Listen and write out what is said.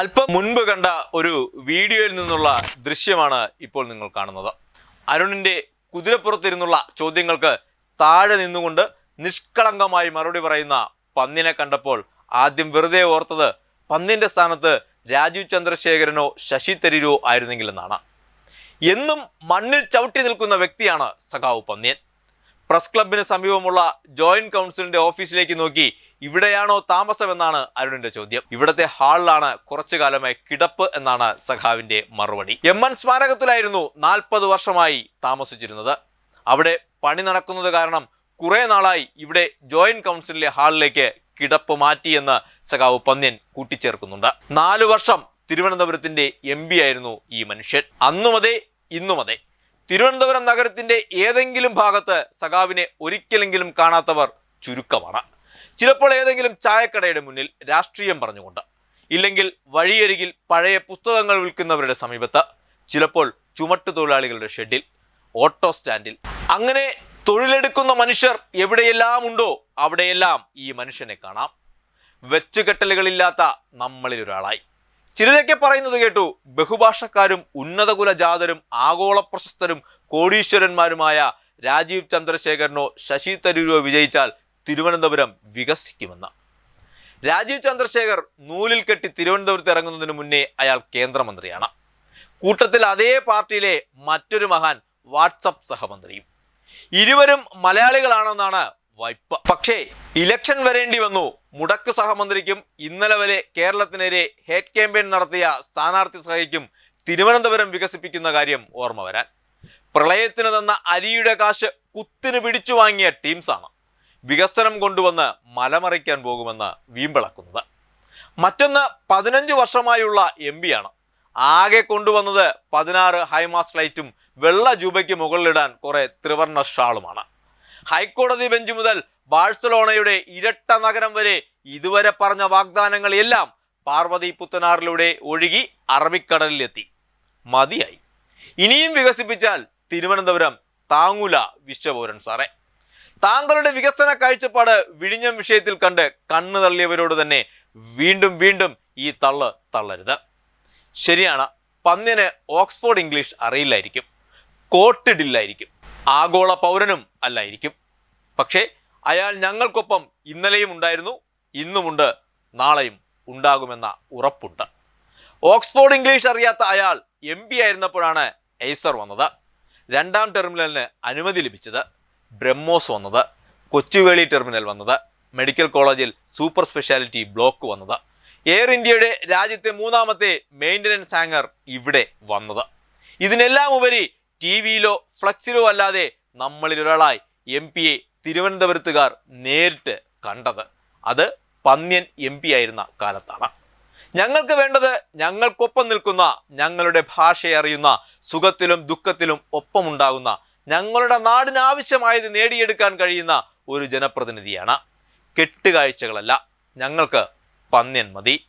അല്പം മുൻപ് കണ്ട ഒരു വീഡിയോയിൽ നിന്നുള്ള ദൃശ്യമാണ് ഇപ്പോൾ നിങ്ങൾ കാണുന്നത്. അരുണിന്റെ കുതിരപ്പുറത്തിരുന്നുള്ള ചോദ്യങ്ങൾക്ക് താഴെ നിന്നുകൊണ്ട് നിഷ്കളങ്കമായി മറുപടി പറയുന്ന പന്നിനെ കണ്ടപ്പോൾ ആദ്യം വെറുതെ ഓർത്തത് പന്നിന്റെ സ്ഥാനത്ത് രാജീവ് ചന്ദ്രശേഖരനോ ശശി തരൂരോ ആയിരുന്നെങ്കിലെന്നാണ്. എന്നും മണ്ണിൽ ചവിട്ടി നിൽക്കുന്ന വ്യക്തിയാണ് സഖാവ് പന്നിയൻ. പ്രസ് ക്ലബിന് സമീപമുള്ള ജോയിന്റ് കൗൺസിലിന്റെ ഓഫീസിലേക്ക് നോക്കി ഇവിടെയാണോ താമസമെന്നാണ് അരുണിന്റെ ചോദ്യം. ഇവിടത്തെ ഹാളിലാണ് കുറച്ചു കാലമായി കിടപ്പ് എന്നാണ് സഖാവിന്റെ മറുപടി. എം സ്മാരകത്തിലായിരുന്നു നാൽപ്പത് വർഷമായി താമസിച്ചിരുന്നത്. അവിടെ പണി നടക്കുന്നത് കാരണം കുറെ നാളായി ഇവിടെ ജോയിന്റ് കൗൺസിലിലെ ഹാളിലേക്ക് കിടപ്പ് മാറ്റിയെന്ന് സഖാവ് പന്ന്യൻ കൂട്ടിച്ചേർക്കുന്നുണ്ട്. നാലു വർഷം തിരുവനന്തപുരത്തിന്റെ എം ആയിരുന്നു ഈ മനുഷ്യൻ. അന്നുമതേ ഇന്നുമതേ തിരുവനന്തപുരം നഗരത്തിന്റെ ഏതെങ്കിലും ഭാഗത്ത് സഖാവിനെ ഒരിക്കലെങ്കിലും കാണാത്തവർ ചുരുക്കമാണ്. ചിലപ്പോൾ ഏതെങ്കിലും ചായക്കടയുടെ മുന്നിൽ രാഷ്ട്രീയം പറഞ്ഞുകൊണ്ട് ഇല്ലെങ്കിൽ വഴിയരികിൽ പഴയ പുസ്തകങ്ങൾ വിൽക്കുന്നവരുടെ സമീപത്ത് ചിലപ്പോൾ ചുമട്ടു തൊഴിലാളികളുടെ ഷെഡിൽ ഓട്ടോ സ്റ്റാൻഡിൽ. അങ്ങനെ തൊഴിലെടുക്കുന്ന മനുഷ്യർ എവിടെയെല്ലാം ഉണ്ടോ അവിടെയെല്ലാം ഈ മനുഷ്യനെ കാണാം. വെച്ചുകെട്ടലുകളില്ലാത്ത നമ്മളിൽ ഒരാളായി. ചിലരൊക്കെ പറയുന്നത് കേട്ടു ബഹുഭാഷക്കാരും ഉന്നതകുല ജാതരും ആഗോള പ്രശസ്തരും കോടീശ്വരന്മാരുമായ രാജീവ് ചന്ദ്രശേഖരനോ ശശി തരൂരോ വിജയിച്ചാൽ തിരുവനന്തപുരം വികസിക്കുമെന്ന്. രാജീവ് ചന്ദ്രശേഖർ നൂലിൽ കെട്ടി തിരുവനന്തപുരത്ത് ഇറങ്ങുന്നതിന് മുന്നേ അയാൾ കേന്ദ്രമന്ത്രിയാണ്. കൂട്ടത്തിൽ അതേ പാർട്ടിയിലെ മറ്റൊരു മഹാൻ വാട്സപ്പ് സഹമന്ത്രിയും. ഇരുവരും മലയാളികളാണെന്നാണ് വൈപ്പ്. പക്ഷേ ഇലക്ഷൻ വരേണ്ടി വന്നു. മുടക്ക് സഹമന്ത്രിക്കും ഇന്നലെ വരെ കേരളത്തിനെതിരെ ഹേറ്റ് ക്യാമ്പയിൻ നടത്തിയ സ്ഥാനാർത്ഥി സഹയ്ക്കും തിരുവനന്തപുരം വികസിപ്പിക്കുന്ന കാര്യം ഓർമ്മ വരാൻ. പ്രളയത്തിന് തന്ന അരിയുടെ കാശ് കുത്തിന് പിടിച്ചു വാങ്ങിയ ടീംസാണ്. വികസനം കൊണ്ടുവന്ന് മലമറിക്കാൻ പോകുമെന്ന് വീമ്പിളക്കുന്നത്. മറ്റൊന്ന് പതിനഞ്ച് വർഷമായുള്ള എം ആണ്. ആകെ കൊണ്ടുവന്നത് പതിനാറ് ഹൈമാസ് ലൈറ്റും വെള്ള ജൂബയ്ക്ക് മുകളിലിടാൻ കുറേ ത്രിവർണ ഷാളുമാണ്. ഹൈക്കോടതി ബെഞ്ച് മുതൽ ബാഴ്സലോണയുടെ ഇരട്ട നഗരം വരെ ഇതുവരെ പറഞ്ഞ വാഗ്ദാനങ്ങളെല്ലാം പാർവതി പുത്തനാറിലൂടെ ഒഴുകി അറബിക്കടലിലെത്തി. മതിയായി. ഇനിയും വികസിപ്പിച്ചാൽ തിരുവനന്തപുരം താങ്ങൂല വിശ്വപൗരൻ സാറേ. താങ്കളുടെ വികസന കാഴ്ചപ്പാട് വിഴിഞ്ഞം വിഷയത്തിൽ കണ്ട് കണ്ണു തള്ളിയവരോട് തന്നെ വീണ്ടും വീണ്ടും ഈ തള്ള് തള്ളരുത്. ശരിയാണ് പന്നിന് ഓക്സ്ഫോർഡ് ഇംഗ്ലീഷ് അറിയില്ലായിരിക്കും കോട്ടിടില്ലായിരിക്കും ആഗോള പൗരനും അല്ലായിരിക്കും. പക്ഷേ അയാൾ ഞങ്ങൾക്കൊപ്പം ഇന്നലെയും ഉണ്ടായിരുന്നു ഇന്നുമുണ്ട് നാളെയും ഉണ്ടാകുമെന്ന ഉറപ്പുണ്ട്. ഓക്സ്ഫോർഡ് ഇംഗ്ലീഷ് അറിയാത്ത അയാൾ എം പി ആയിരുന്നപ്പോഴാണ് എയ്സർ വന്നത്. രണ്ടാം ടെർമിനലിന് അനുമതി ലഭിച്ചത്. ബ്രഹ്മോസ് വന്നത് കൊച്ചുവേളി ടെർമിനൽ വന്നത് മെഡിക്കൽ കോളേജിൽ സൂപ്പർ സ്പെഷ്യാലിറ്റി ബ്ലോക്ക് വന്നത്. എയർ ഇന്ത്യയുടെ രാജ്യത്തെ മൂന്നാമത്തെ മെയിന്റനൻസ് ഹാങ്ങർ ഇവിടെ വന്നത്. ഇതിനെല്ലാം ഉപരി ടി വിയിലോ ഫ്ലക്സിലോ അല്ലാതെ നമ്മളിൽ ഒരാളായി എം എ തിരുവനന്തപുരത്തുകാർ നേരിട്ട് കണ്ടത്. അത് പന്ന്യൻ എം പി ആയിരുന്ന കാലത്താണ്. ഞങ്ങൾക്ക് വേണ്ടത് ഞങ്ങൾക്കൊപ്പം നിൽക്കുന്ന ഞങ്ങളുടെ ഭാഷയെ അറിയുന്ന സുഖത്തിലും ദുഃഖത്തിലും ഒപ്പമുണ്ടാകുന്ന ഞങ്ങളുടെ നാടിന് ആവശ്യമായത് നേടിയെടുക്കാൻ കഴിയുന്ന ഒരു ജനപ്രതിനിധിയാണ്. കെട്ടുകാഴ്ചകളല്ല. ഞങ്ങൾക്ക് പന്ന്യൻ മതി.